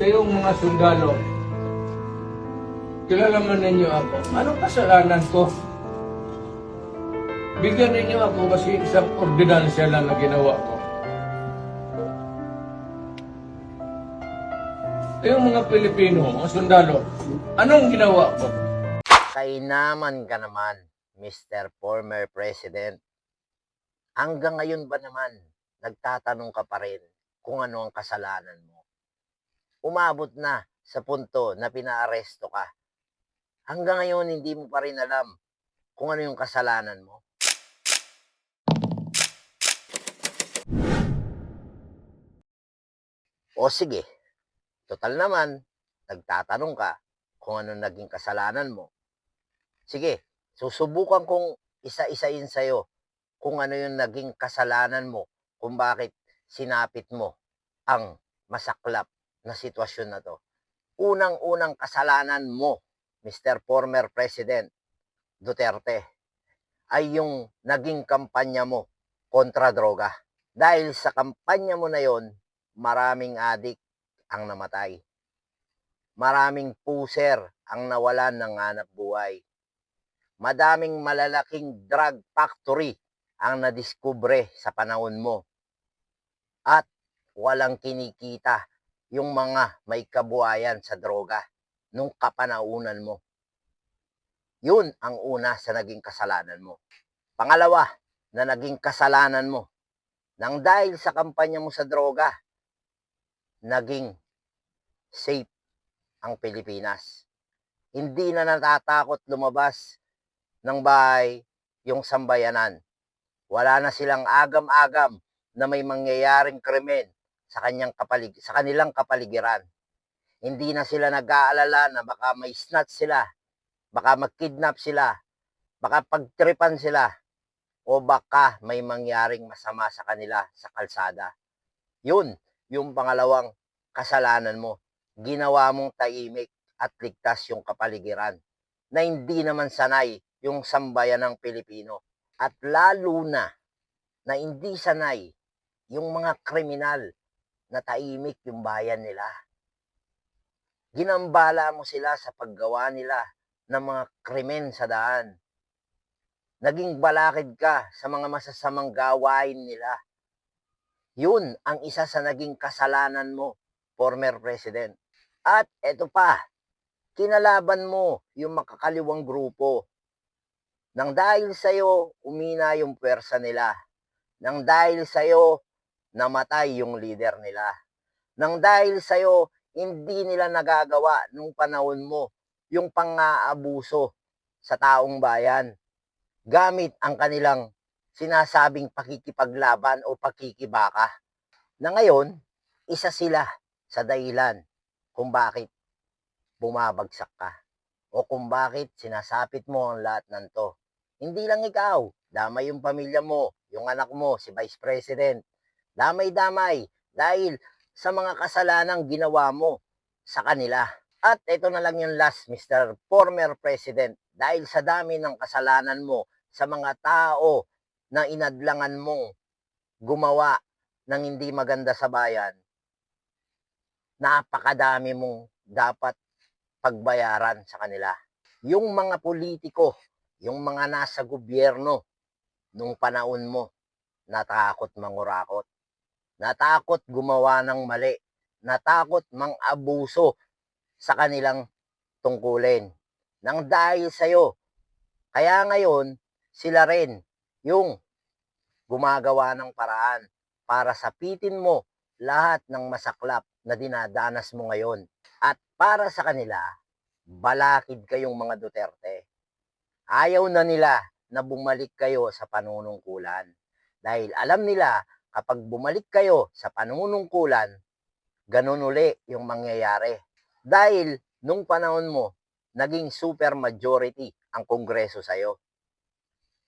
kayong mga sundalo, kilala man ninyo ako. Anong kasalanan ko? Bigyan ninyo ako kasi isang ordinansya lang na ginawa ko. Kayong mga Pilipino, mga sundalo, anong ginawa ko? Kainaman ka naman, Mr. Former President. Hanggang ngayon ba naman, nagtatanong ka pa rin kung ano ang kasalanan mo? Umabot na sa punto na pinaaresto ka. Hanggang ngayon, hindi mo pa rin alam kung ano yung kasalanan mo. O sige, total naman, nagtatanong ka kung ano naging kasalanan mo. Sige, susubukan kong isa-isain sa'yo kung ano yung naging kasalanan mo, kung bakit sinapit mo ang masaklap na sitwasyon na to. Unang-unang kasalanan mo, Mr. Former President Duterte, ay yung naging kampanya mo kontra droga. Dahil sa kampanya mo na yon, maraming adik ang namatay. Maraming puser ang nawalan ng hanap buhay madaming malalaking drug factory ang nadiskubre sa panahon mo. At walang kinikita yung mga may kabuhayan sa droga nung kapanaunan mo. Yun ang una sa naging kasalanan mo. Pangalawa na naging kasalanan mo, nang dahil sa kampanya mo sa droga, naging safe ang Pilipinas. Hindi na natatakot lumabas ng bahay yung sambayanan. Wala na silang agam-agam na may mangyayaring krimen sa kanyang kapalig sa kanilang kapaligiran. Hindi na sila nag-aalala na baka may snatch sila, baka mag-kidnap sila, baka pagtripan sila, o baka may mangyaring masama sa kanila sa kalsada. Yun, yung pangalawang kasalanan mo. Ginawa mong tahimik at ligtas yung kapaligiran na hindi naman sanay yung sambayan ng Pilipino. At lalo na na hindi sanay yung mga kriminal na taimik yung bayan nila. Ginambala mo sila sa paggawa nila ng mga krimen sa daan. Naging balakid ka sa mga masasamang gawain nila. Yun ang isa sa naging kasalanan mo, former president. At eto pa, kinalaban mo yung makakaliwang grupo nang dahil sa'yo, umina yung pwersa nila. Nang dahil sa'yo, namatay yung leader nila. Nang dahil sa'yo, hindi nila nagagawa nung panahon mo yung pang-aabuso sa taong bayan gamit ang kanilang sinasabing pakikipaglaban o pakikibaka. Na ngayon, isa sila sa dahilan kung bakit bumabagsak ka o kung bakit sinasapit mo ang lahat ng to. Hindi lang ikaw, damay yung pamilya mo, yung anak mo, si Vice President. Damay-damay dahil sa mga kasalanang ginawa mo sa kanila. At ito na lang yung last, Mr. Former President, dahil sa dami ng kasalanan mo sa mga tao na inadlangan mong gumawa ng hindi maganda sa bayan, napakadami mong dapat pagbayaran sa kanila. Yung mga politiko, yung mga nasa gobyerno nung panahon mo, natakot mangurakot. Natakot gumawa ng mali. Natakot mang abuso sa kanilang tungkulin. Nang dahil sa'yo. Kaya ngayon, sila rin yung gumagawa ng paraan para sapitin mo lahat ng masaklap na dinadanas mo ngayon. At para sa kanila, balakid kayong mga Duterte. Ayaw na nila na bumalik kayo sa panunungkulan. Dahil alam nila, kapag bumalik kayo sa panunungkulan, ganun uli yung mangyayari. Dahil nung panahon mo, naging super majority ang kongreso sa'yo.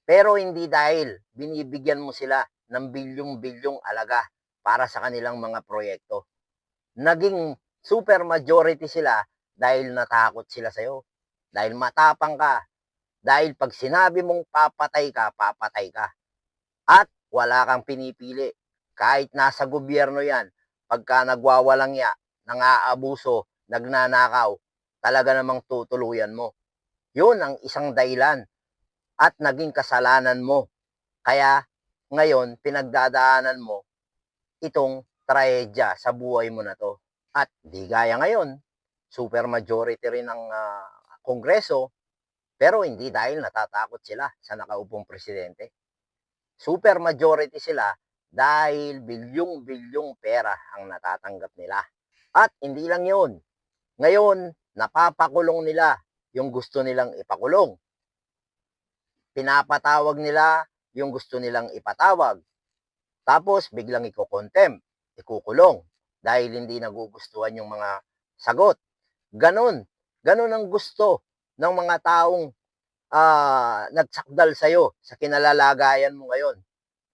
Pero hindi dahil binibigyan mo sila ng bilyong-bilyong alaga para sa kanilang mga proyekto. Naging super majority sila dahil natakot sila sa'yo. Dahil matapang ka. Dahil pag sinabi mong papatay ka, papatay ka. At wala kang pinipili. Kahit nasa gobyerno yan, pagka nagwawalang ya, nang-aabuso, nagnanakaw, talaga namang tutuluyan mo. Yun ang isang dahilan at naging kasalanan mo. Kaya ngayon, pinagdadaanan mo itong trahedya sa buhay mo na to. At di gaya ngayon, super majority rin ng ah, kongreso, pero hindi dahil natatakot sila sa nakaupong presidente. Super majority sila dahil bilyong-bilyong pera ang natatanggap nila. At hindi lang yun. Ngayon, napapakulong nila yung gusto nilang ipakulong. Pinapatawag nila yung gusto nilang ipatawag. Tapos, biglang iko-contempt, ikukulong dahil hindi nagugustuhan yung mga sagot. Ganon. Ganon ang gusto ng mga taong ah, nagsakdal sa'yo sa kinalalagayan mo ngayon.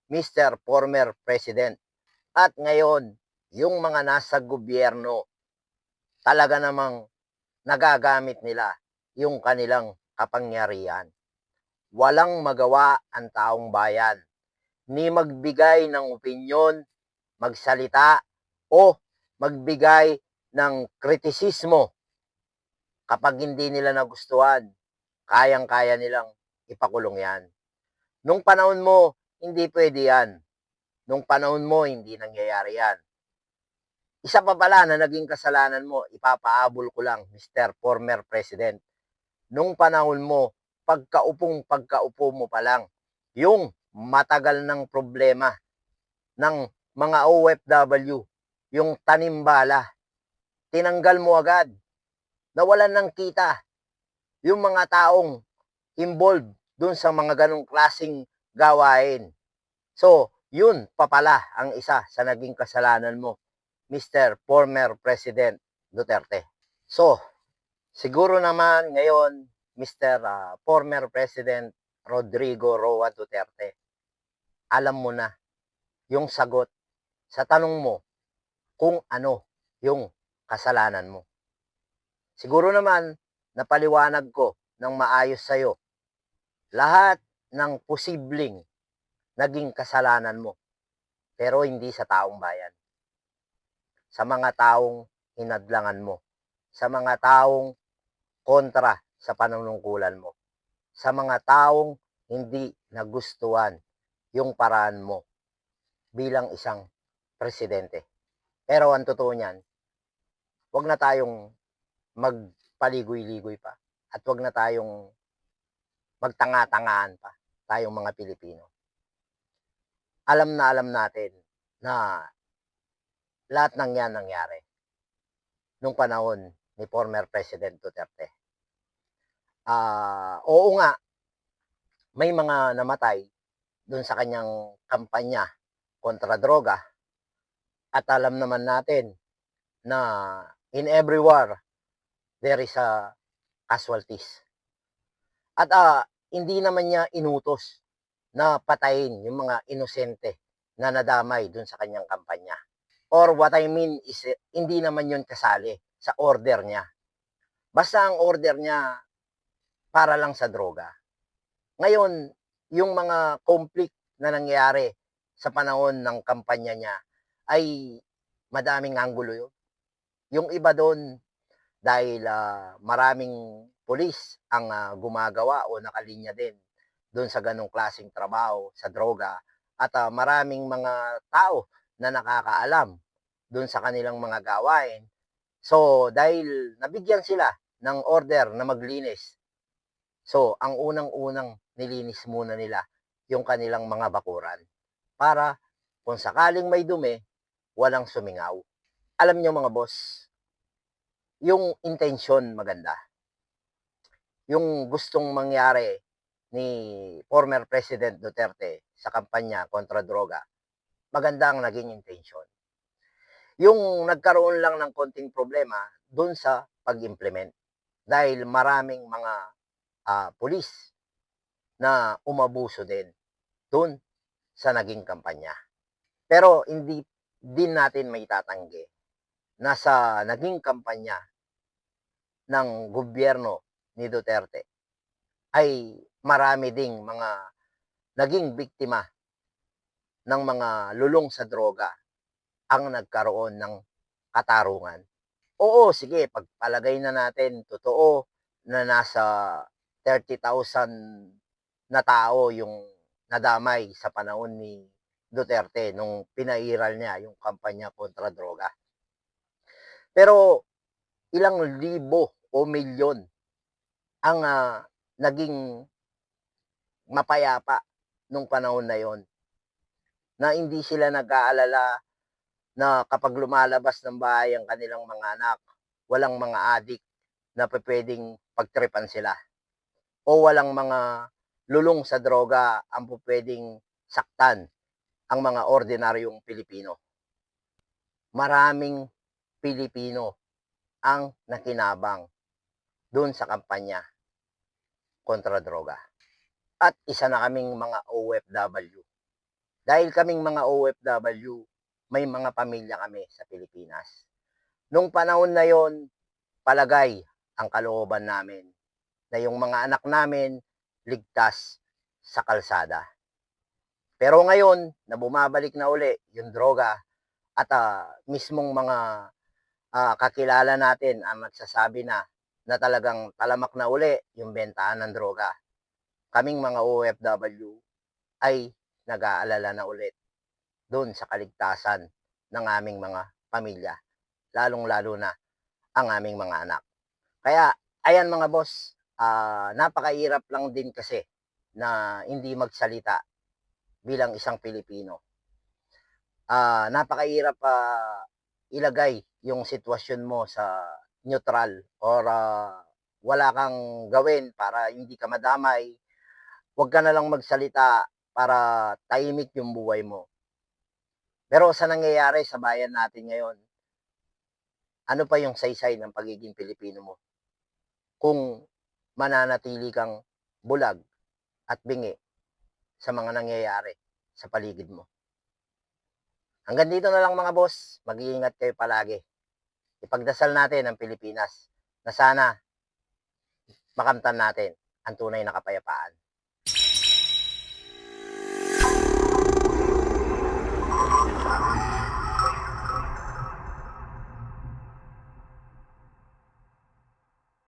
Mr. Former President. At ngayon, yung mga nasa gobyerno, talaga namang nagagamit nila yung kanilang kapangyarihan. Walang magawa ang taong bayan, ni magbigay ng opinyon, magsalita, o magbigay ng kritisismo kapag hindi nila nagustuhan, kayang-kaya nilang ipakulong yan. Nung panahon mo, hindi pwede yan. Nung panahon mo, hindi nangyayari yan. Isa pa pala na naging kasalanan mo, ipapaabol ko lang, Mr. Former President. Nung panahon mo, pagkaupong pagkaupo mo pa lang, yung matagal ng problema ng mga OFW, yung tanimbala, tinanggal mo agad, nawalan ng kita, yung mga taong involved dun sa mga ganong klasing gawain. So, yun pa pala ang isa sa naging kasalanan mo, Mr. Former President Duterte. So, siguro naman ngayon, Mr. ah, Former President Rodrigo Roa Duterte, alam mo na yung sagot sa tanong mo kung ano yung kasalanan mo. Siguro naman, napaliwanag ko ng maayos sa'yo lahat ng posibleng naging kasalanan mo. Pero hindi sa taong bayan. Sa mga taong hinadlangan mo. Sa mga taong kontra sa panunungkulan mo. Sa mga taong hindi nagustuhan yung paraan mo bilang isang presidente. Pero ang totoo niyan, wag na tayong magpaligoy-ligoy pa at wag na tayong magtanga-tangaan pa tayong mga Pilipino. Alam na alam natin na lahat ng yan nangyari nung panahon ni former President Duterte. Ah, oo nga, may mga namatay doon sa kanyang kampanya kontra droga. At alam naman natin na in every war, there is a casualties. At ah, hindi naman niya inutos na patayin yung mga inosente na nadamay dun sa kanyang kampanya. Or what I mean is, eh, hindi naman yun kasali sa order niya. Basta ang order niya para lang sa droga. Ngayon, yung mga conflict na nangyari sa panahon ng kampanya niya ay madaming anggulo yun. Yung iba doon, dahil ah, maraming pulis ang ah, gumagawa o nakalinya din doon sa ganong klaseng trabaho, sa droga, at ah, maraming mga tao na nakakaalam doon sa kanilang mga gawain. So, dahil nabigyan sila ng order na maglinis, so, ang unang-unang nilinis muna nila yung kanilang mga bakuran para kung sakaling may dumi, walang sumingaw. Alam nyo mga boss, yung intention maganda. Yung gustong mangyari ni former President Duterte sa kampanya kontra droga, maganda ang naging intention. Yung nagkaroon lang ng konting problema dun sa pag-implement dahil maraming mga ah, pulis na umabuso din dun sa naging kampanya. Pero hindi din natin may tatanggi na sa naging kampanya ng gobyerno ni Duterte ay marami ding mga naging biktima ng mga lulong sa droga ang nagkaroon ng katarungan Oo, sige, pagpalagay na natin, totoo na nasa 30,000 na tao yung nadamay sa panahon ni Duterte nung pinairal niya yung kampanya kontra droga. Pero ilang libo o milyon ang ah, naging mapayapa nung panahon na yon na hindi sila nag-aalala na kapag lumalabas ng bahay ang kanilang mga anak, walang mga adik na pwedeng pagtripan sila. O walang mga lulong sa droga ang pwedeng saktan ang mga ordinaryong Pilipino. Maraming Pilipino ang nakinabang doon sa kampanya kontra droga. At isa na kaming mga OFW. Dahil kaming mga OFW, may mga pamilya kami sa Pilipinas. Nung panahon na yon, palagay ang kalooban namin na yung mga anak namin ligtas sa kalsada. Pero ngayon, na bumabalik na uli yung droga at ah, mismong mga ah, kakilala natin ang nagsasabi na na talagang talamak na uli yung bentahan ng droga. Kaming mga OFW ay nag-aalala na ulit doon sa kaligtasan ng aming mga pamilya, lalong-lalo na ang aming mga anak. Kaya, ayan mga boss, ah, napakahirap lang din kasi na hindi magsalita bilang isang Pilipino. Ah, napakahirap pa ilagay yung sitwasyon mo sa neutral or ah, wala kang gawin para hindi ka madamay. Huwag ka na lang magsalita para tahimik yung buhay mo. Pero sa nangyayari sa bayan natin ngayon, ano pa yung saysay ng pagiging Pilipino mo? Kung mananatili kang bulag at bingi sa mga nangyayari sa paligid mo. Hanggang dito na lang mga boss, mag-iingat kayo palagi. Ipagdasal natin ang Pilipinas na sana makamtan natin ang tunay na kapayapaan.